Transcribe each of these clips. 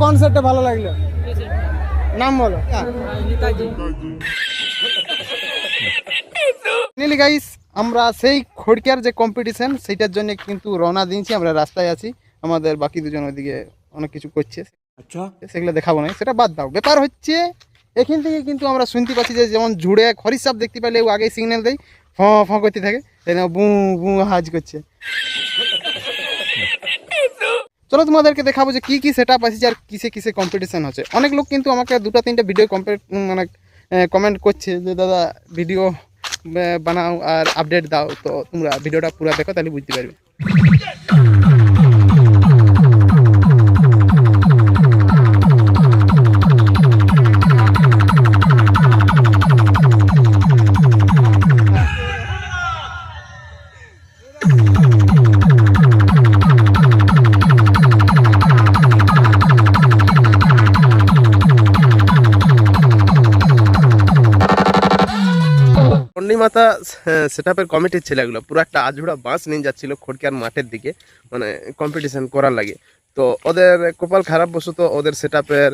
কোন সেটটা ভালো লাগল। নাম বলো। নিলি গাইস আমরা সেই খড়কিয়ার যে কম্পিটিশন সেইটার জন্য কিন্তু রওনা দিয়েছি। আমরা রাস্তায় আছি। আমাদের বাকি দুজন ওইদিকে অনেক কিছু করছে। আচ্ছা। সেগুলো দেখাবো না। সেটা বাদ দাও। ব্যাপার হচ্ছে এখান থেকে কিন্তু আমরা শুনতে পাচ্ছি যে যেমন ঝুড়ে খরিস সাপ দেখতে পেলে ও আগে সিগন্যাল দেয়। ফ ফ করতে থাকে। দেখো বু বু হাজ করছে। চলো তোমাদেরকে দেখাবো যে কী কী সেট আপ আছে আর কিসে কিসে কম্পিটিশান হচ্ছে। অনেক লোক কিন্তু আমাকে দুটো তিনটে ভিডিও কম্পেট মানে কমেন্ট করছে যে, দাদা ভিডিও বানাও আর আপডেট দাও। তো তোমরা ভিডিওটা পুরো দেখো, তাহলে বুঝতে পারবে। সেট আপের কমিটির ছেলেগুলো পুরো একটা আজুড়া বাস নিয়ে যাচ্ছিল খড়কিয়ার মাঠের দিকে মানে কম্পিটিশন করার লাগে। তো ওদের কপাল খারাপ বসত, ওদের সেট আপের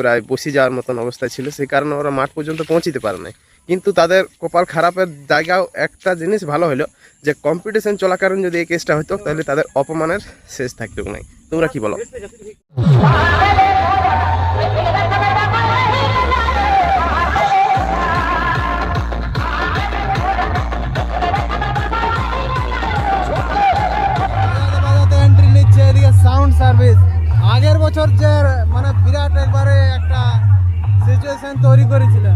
প্রায় বসে যাওয়ার মতন অবস্থায় ছিল, সেই কারণে ওরা মাঠ পর্যন্ত পৌঁছিতে পারে নাই। কিন্তু তাদের কপাল খারাপের জায়গাও একটা জিনিস ভালো হলো, যে কম্পিটিশন চলাকালীন যদি এই কেসটা হতো তাহলে তাদের অপমানের শেষ থাকতো নাই তোমরা কি বলো? সার্ভিস আগের বছর যে মানে বিরাট একবারে একটা সিচুয়েশন তৈরি করেছিল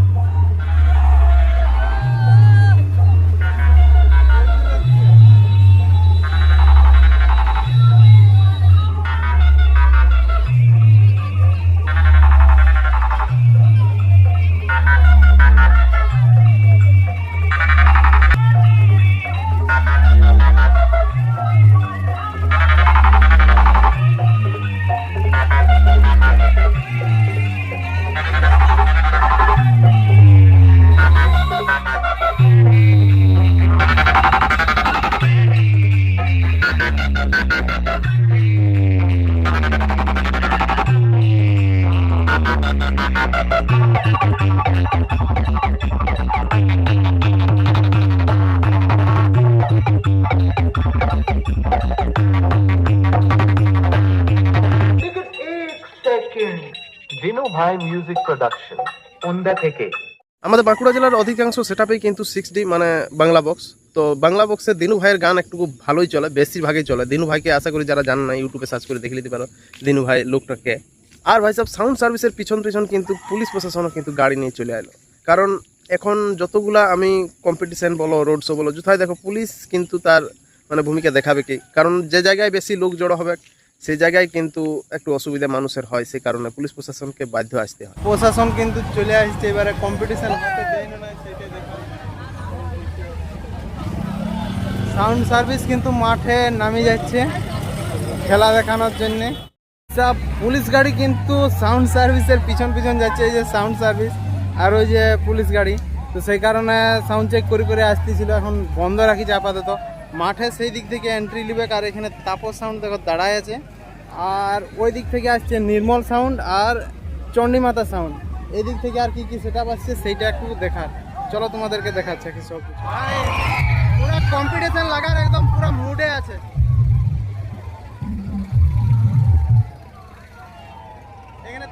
আমাদের বাঁকুড়া জেলার অধিকাংশ সেটাপেই কিন্তু সিক্স ডি মানে বাংলা বক্স তো বাংলা বক্সে দিনু ভাইয়ের গান একটু ভালোই চলে, বেশিরভাগই চলে। দিনু ভাইকে আশা করি যারা জানে না ইউটিউবে সার্চ করে দেখে নিতে পারো। দিনু ভাই লোকটাকে আর ভাই সব, সাউন্ড সার্ভিসের পিছন পিছন কিন্তু পুলিশ প্রশাসনও কিন্তু গাড়ি নিয়ে চলে এলো কারণ এখন যতগুলা আমি কম্পিটিশন বলো রোড শো বলো কোথায় দেখো পুলিশ কিন্তু তার মানে ভূমিকা দেখাবে কি? কারণ যে জায়গায় বেশি লোক জড়ো হবে সেই জায়গায় কিন্তু একটু অসুবিধা মানুষের হয় সেই কারণে পুলিশ প্রশাসনকে বাধ্য আসতে হয়। প্রশাসন কিন্তু চলে আসছে, এবারে কম্পিটিশন সাউন্ড সার্ভিস কিন্তু মাঠে নামে যাচ্ছে, খেলা দেখানোর জন্য। সব পুলিশ গাড়ি কিন্তু সাউন্ড সার্ভিসের পিছন পিছন যাচ্ছে, এই যে সাউন্ড সার্ভিস আর ওই যে পুলিশ গাড়ি। তো সেই কারণে সাউন্ড চেক করে করে আসতেছিল, এখন বন্ধ রাখিছে আপাতত। মাঠে সেই দিক থেকে এন্ট্রি নিবে আর এখানে তাপস সাউন্ড দেখো দাঁড়ায় আছে। আর ওই দিক থেকে আসছে নির্মল সাউন্ড আর চণ্ডীমাতা সাউন্ড এই দিক থেকে আর কি কি সেট আপ আসছে সেইটা একটু দেখার। চলো তোমাদেরকে দেখাচ্ছে কি সব কিছু পুরো কম্পিটিশন লাগার একদম পুরো মুডে আছে।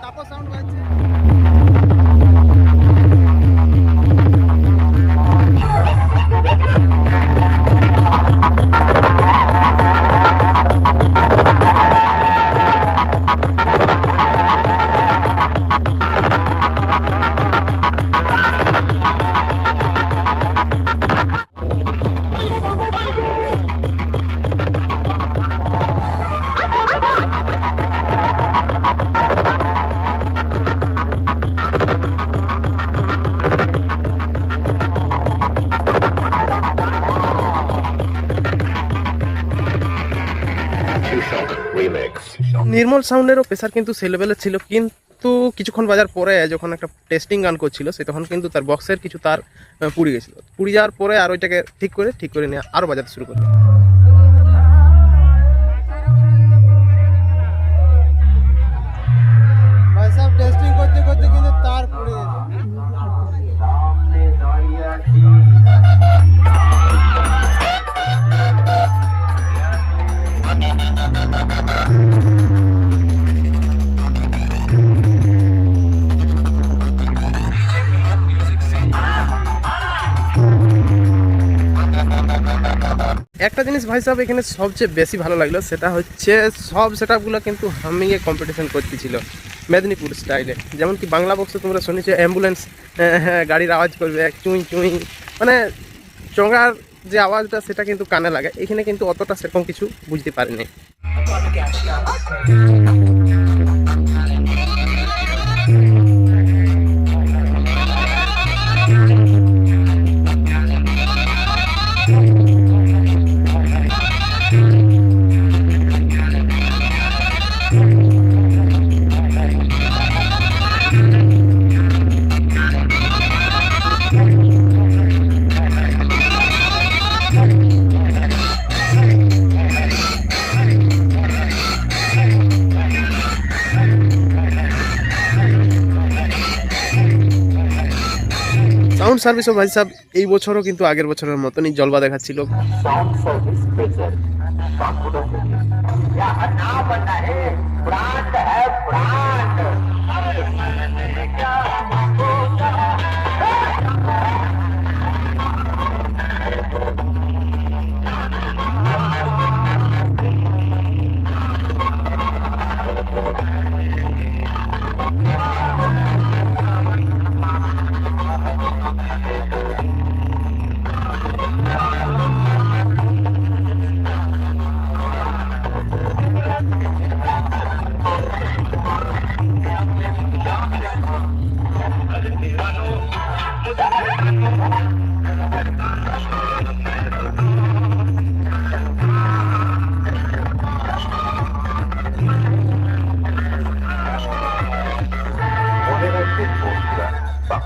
এখানে তাপস সাউন্ড বাজছে নির্মল সাউন্ডেরও প্রেশার কিন্তু সে ছিল। কিন্তু কিছুক্ষণ বাজার পরে যখন একটা টেস্টিং গান করছিল সে তখন কিন্তু তার বক্সের কিছু তার পুড়ে গেছিল। পুড়ে যাওয়ার পরে আর ওইটাকে ঠিক করে ঠিক করে নিয়ে আরও বাজাতে শুরু করল। টেস্টিং করতে করতে কিন্তু তার পড়ে জিনিস ভাই সাহেব এখানে সবচেয়ে বেশি ভালো লাগল। সেটা হচ্ছে সব সেট আপগুলো কিন্তু হামিংয়ে কম্পিটিশন করতেছিল, মেদিনীপুর স্টাইলে যেমন কি বাংলা বক্সে তোমরা শুনেছো অ্যাম্বুলেন্স গাড়ির আওয়াজ করবে চুই, চুঁই। মানে চোঙার যে আওয়াজটা, সেটা কিন্তু কানে লাগে। এখানে কিন্তু অতটা সেরকম কিছু বুঝতে পারিনি। সাউন্ড সার্ভিসও ভাই সাহেব এই বছরও কিন্তু আগের বছরের মতনই জলবা দেখাচ্ছিল সাউন্ড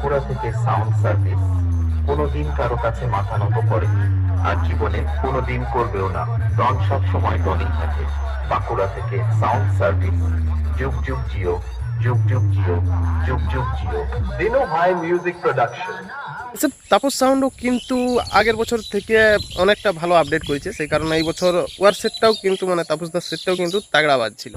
বাঁকুড়া থেকে সাউন্ড সার্ভিস কোনোদিন কারও কাছে মাথা নত করেনি আর জীবনে কোনোদিন করবেও না। ডন সব সময় ডনই থাকে। বাঁকুড়া থেকে সাউন্ড সার্ভিস যুগ যুগ জিও, যুগ যুগ জিও, যুগ যুগ জিও। দিনু ভাই মিউজিক প্রোডাকশন তাপস সাউন্ডও কিন্তু আগের বছর থেকে অনেকটা ভালো আপডেট করেছে। সেই কারণে এই বছর ওয়ার সেটটাও কিন্তু মানে তাপসদার সেটটাও কিন্তু তাগড়া বাজছিল।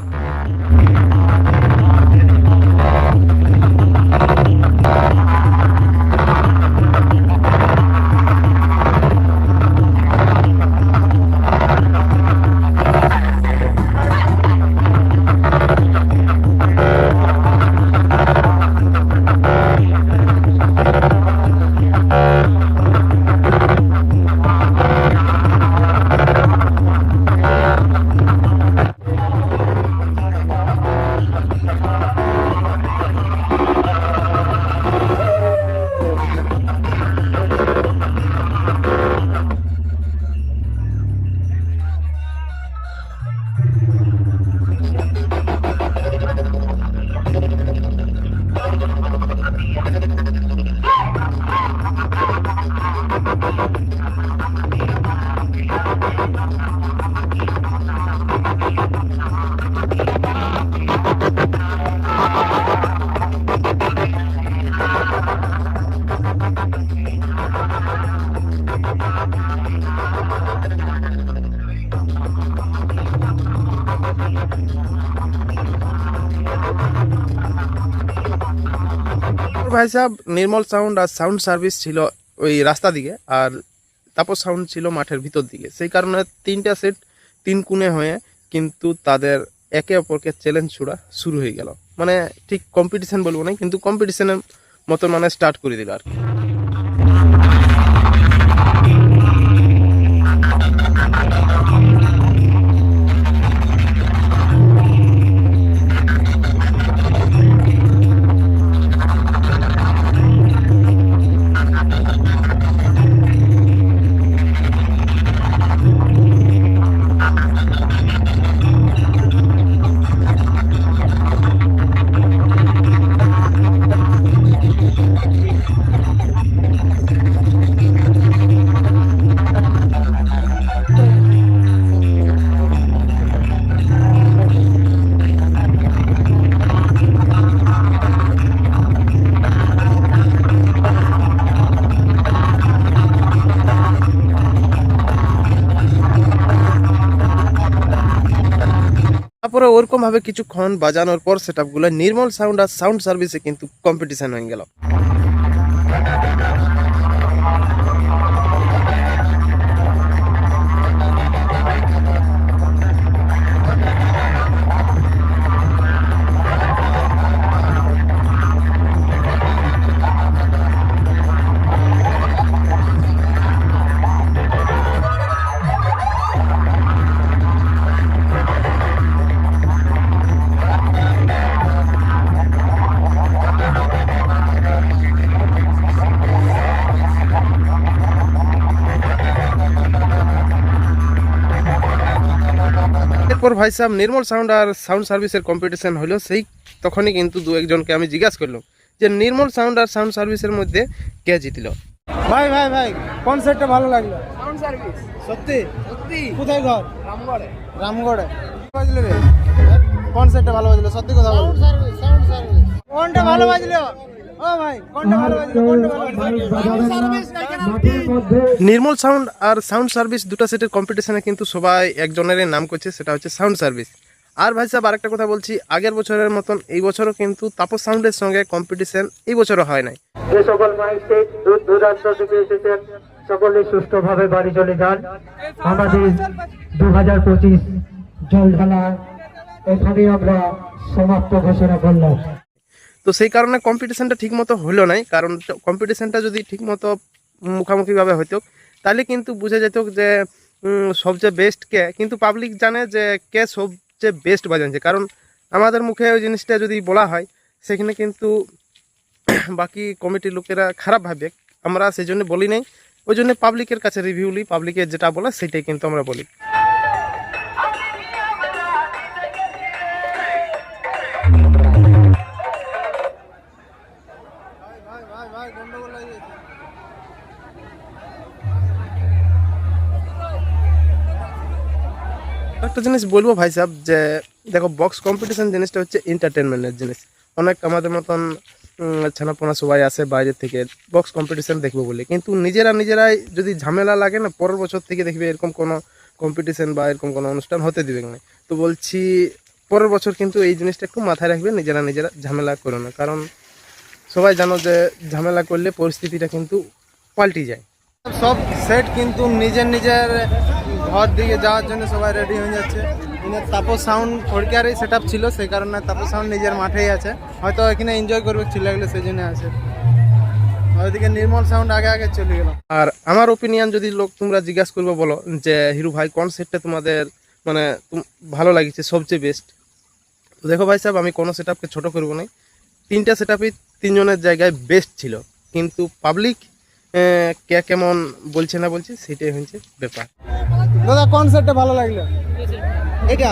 ভাই সাহেব নির্মল সাউন্ড আর সাউন্ড সার্ভিস ছিল ওই রাস্তা দিকে আর তাপস সাউন্ড ছিল মাঠের ভিতর দিকে সেই কারণে তিনটা সেট তিন কোণে হয়ে কিন্তু তাদের একে অপরকে চ্যালেঞ্জ ছোড়া শুরু হয়ে গেল মানে ঠিক কম্পিটিশান বলব না, কিন্তু কম্পিটিশানের মতো মানে স্টার্ট করে দিল আর কি। তারপরে ওরকম ভাবে কিছুক্ষণ বাজানোর পর সেট আপগুলো নির্মল সাউন্ড আর সাউন্ড সার্ভিসে কিন্তু কম্পিটিশন হয়ে গেল। ভাই সাহেব নির্মল সাউন্ড আর সাউন্ড সার্ভিসের কম্পিটিশন হলো সেই তখনই কিন্তু দু একজনকে আমি জিজ্ঞাসা করলাম যে নির্মল সাউন্ড আর সাউন্ড সার্ভিসের মধ্যে কে জিতল? ভাই ভাই ভাই কোন সেটটা ভালো লাগল। সাউন্ড সার্ভিস সত্যি? সত্যি? কোথায় ঘর? রামগড়ে। রামগড়ে। বাজলো কোন সেটটা ভালো বাজলো সত্যি কথা বলো সাউন্ড সার্ভিস ও ভাই কোনটা ভালো বাজলো। নির্মল সাউন্ড আর সাউন্ড সার্ভিস দুটো সেটের কম্পিটিশনে কিন্তু সবাই একজনেরই নাম করছে সেটা হচ্ছে সাউন্ড সার্ভিস। আর ভাই সাহেব আরেকটা কথা বলছি আগের বছরের মতন এই বছরও কিন্তু তাপস সাউন্ডের সঙ্গে কম্পিটিশন এই বছরও হয় নাই। যে সকল মাইস্টে দূর দূরান্ত থেকে এসেছেন সকলে সুষ্ঠুভাবে বাড়ি চলে যান। আমাদের দু হাজার পঁচিশ জল ঢালা এখানে আমরা সমাপ্ত ঘোষণা করলাম। তো সেই কারণে কম্পিটিশানটা ঠিক মতো হলো নাই। কারণ কম্পিটিশানটা যদি ঠিক মতো মুখামুখিভাবে হতো তাহলে কিন্তু বোঝা যেত যে সবচেয়ে বেস্ট কে। কিন্তু পাবলিক জানে যে, কে সবচেয়ে বেস্ট বাজাচ্ছে। কারণ আমাদের মুখে ওই জিনিসটা যদি বলা হয়, সেখানে কিন্তু বাকি কমিটির লোকেরা খারাপ ভাবে। আমরা সেই জন্য বলি নাই। ওই জন্য পাবলিকের কাছে রিভিউ নিই পাবলিকের যেটা বলে, সেটাই কিন্তু আমরা বলি। একটা জিনিস বলব ভাই সাহেব, যে দেখো বক্স কম্পিটিশন জিনিসটা হচ্ছে এন্টারটেনমেন্টের জিনিস। অনেক আমাদের মতন ছানাপোনা সবাই আসে বাইরের থেকে বক্স কম্পিটিশন দেখব বলে। কিন্তু নিজেরা নিজেরাই যদি ঝামেলা লাগে না, পরের বছর থেকে দেখবে এরকম কোনো কম্পিটিশন বা এরকম কোনো অনুষ্ঠান হতে দিবে না। তো বলছি, পরের বছর কিন্তু এই জিনিসটা একটু মাথায় রাখবে, নিজেরা নিজেরা ঝামেলা করো না। কারণ সবাই জানো যে ঝামেলা করলে পরিস্থিতিটা কিন্তু পাল্টে যায়। সব সেট কিন্তু নিজের নিজের ঘর দিকে যাওয়ার জন্য সবাই রেডি হয়ে যাচ্ছে। তাপস সাউন্ড খড়কিয়ারই সেট ছিল, সেই কারণে তাপস সাউন্ড নিজের মাঠেই আছে। হয়তো এখানে এনজয় করবে ছিল লাগলে সেই জন্য আছে। ওইদিকে নির্মল সাউন্ড আগে আগে চলে গেল। আর আমার ওপিনিয়ন যদি লোক তোমরা জিজ্ঞাসা করবে, বলো যে, হিরু ভাই, কোন সেটটা তোমাদের মানে ভালো লাগিছে সবচেয়ে বেস্ট দেখো ভাই সাহেব, আমি কোনো সেট আপকে ছোটো করব না তিনটা সেট আপই তিনজনের জায়গায় বেস্ট ছিল। কিন্তু পাবলিক কে কেমন বলছে না বলছে সেটাই হচ্ছে ব্যাপার। দাদা কনসার্টটা ভালো লাগল? এটা